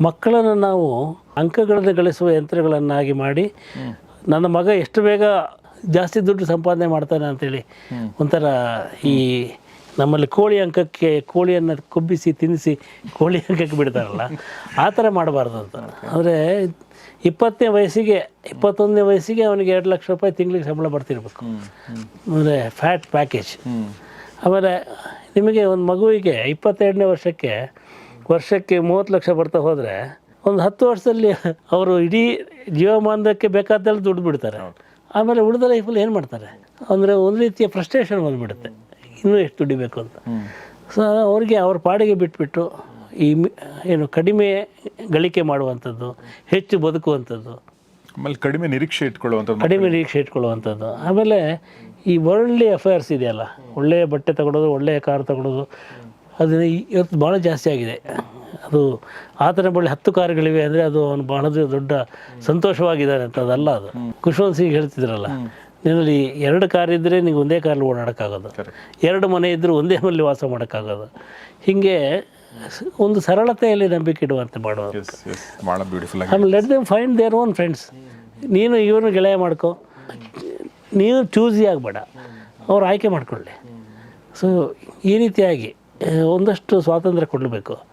ಮಕ್ಕಳನ್ನು ನಾವು ಅಂಕಗಳನ್ನು ಗಳಿಸುವ ಯಂತ್ರಗಳನ್ನಾಗಿ ಮಾಡಿ ನನ್ನ ಮಗ ಎಷ್ಟು ಬೇಗ ಜಾಸ್ತಿ ದುಡ್ಡು ಸಂಪಾದನೆ ಮಾಡ್ತಾನೆ ಅಂತೇಳಿ ಒಂಥರ ಈ ನಮ್ಮಲ್ಲಿ ಕೋಳಿ ಅಂಕಕ್ಕೆ ಕೋಳಿಯನ್ನು ಕೊಬ್ಬಿಸಿ ತಿನ್ನಿಸಿ ಕೋಳಿ ಅಂಕಕ್ಕೆ ಬಿಡ್ತಾರಲ್ಲ ಆ ಥರ ಮಾಡಬಾರ್ದು ಅಂತ. ಅಂದರೆ ಇಪ್ಪತ್ತನೇ ವಯಸ್ಸಿಗೆ ಇಪ್ಪತ್ತೊಂದನೇ ವಯಸ್ಸಿಗೆ ಅವನಿಗೆ ಎರಡು ಲಕ್ಷ ರೂಪಾಯಿ ತಿಂಗಳಿಗೆ ಸಂಬಳ ಬರ್ತಿರ್ಬೇಕು. ಅಂದರೆ ಫ್ಯಾಟ್ ಪ್ಯಾಕೇಜ್ ಆಮೇಲೆ ನಿಮಗೆ ಒಂದು ಮಗುವಿಗೆ ಇಪ್ಪತ್ತೆರಡನೇ ವರ್ಷಕ್ಕೆ ವರ್ಷಕ್ಕೆ ಮೂವತ್ತು ಲಕ್ಷ ಬರ್ತಾ ಹೋದರೆ ಒಂದು ಹತ್ತು ವರ್ಷದಲ್ಲಿ ಅವರು ಇಡೀ ಜೀವಮಾನದಕ್ಕೆ ಬೇಕಾದಲ್ಲಿ ದುಡ್ಡು ಬಿಡ್ತಾರೆ. ಆಮೇಲೆ ಉಳಿದ ಲೈಫಲ್ಲಿ ಏನು ಮಾಡ್ತಾರೆ? ಅಂದರೆ ಒಂದು ರೀತಿಯ ಫ್ರಸ್ಟ್ರೇಷನ್ ಬಂದುಬಿಡುತ್ತೆ. ಇನ್ನೂ ಎಷ್ಟು ದುಡಿಬೇಕು ಅಂತ. ಸೊ ಅವ್ರಿಗೆ ಅವ್ರ ಪಾಡಿಗೆ ಬಿಟ್ಬಿಟ್ಟು ಈ ಏನು ಕಡಿಮೆ ಗಳಿಕೆ ಮಾಡುವಂಥದ್ದು ಹೆಚ್ಚು ಬದುಕುವಂಥದ್ದು. ಆಮೇಲೆ ಕಡಿಮೆ ನಿರೀಕ್ಷೆ ಇಟ್ಕೊಳ್ಳುವಂಥದ್ದು ಕಡಿಮೆ ನಿರೀಕ್ಷೆ ಇಟ್ಕೊಳ್ಳುವಂಥದ್ದು. ಆಮೇಲೆ ಈ ವರ್ಲ್ಡ್ಲಿ ಅಫೇರ್ಸ್ ಇದೆಯಲ್ಲ ಒಳ್ಳೆಯ ಬಟ್ಟೆ ತಗೊಳ್ಳೋದು ಒಳ್ಳೆಯ ಕಾರ್ ತಗೊಳ್ಳೋದು ಅದು ಇವತ್ತು ಭಾಳ ಜಾಸ್ತಿ ಆಗಿದೆ. ಅದು ಆತನ ಬಳಿ ಹತ್ತು ಕಾರುಗಳಿವೆ ಅಂದರೆ ಅದು ಅವನು ಬಹಳ ದೊಡ್ಡ ಸಂತೋಷವಾಗಿದ್ದಾನೆ ಅಂತ ಅದಲ್ಲ ಅದು. ಖುಷ್ವಂತ್ ಸಿಂಗ್ ಹೇಳ್ತಿದ್ರಲ್ಲ ನಿನ್ನಲ್ಲಿ ಎರಡು ಕಾರ್ ಇದ್ದರೆ ನಿಂಗೆ ಒಂದೇ ಕಾರಲ್ಲಿ ಓಡಾಡೋಕ್ಕಾಗೋದು. ಎರಡು ಮನೆ ಇದ್ದರೂ ಒಂದೇ ಮನೆಯಲ್ಲಿ ವಾಸ ಮಾಡೋಕ್ಕಾಗೋದು. ಹೀಗೆ ಒಂದು ಸರಳತೆಯಲ್ಲಿ ನಂಬಿಕೆ ಇಡುವಂತೆ ಮಾಡೋದು ಆಮೇಲೆ let them find their own friends ನೀನು ಇವನು ಗೆಳೆಯ ಮಾಡ್ಕೊ. ನೀನು ಚೂಸಿ ಆಗಬೇಡ. ಅವ್ರು ಆಯ್ಕೆ ಮಾಡಿಕೊಳ್ಳಿ. ಸೊ ಈ ರೀತಿಯಾಗಿ ಒಂದಷ್ಟು ಸ್ವಾತಂತ್ರ್ಯ ಕೊಡಬೇಕು.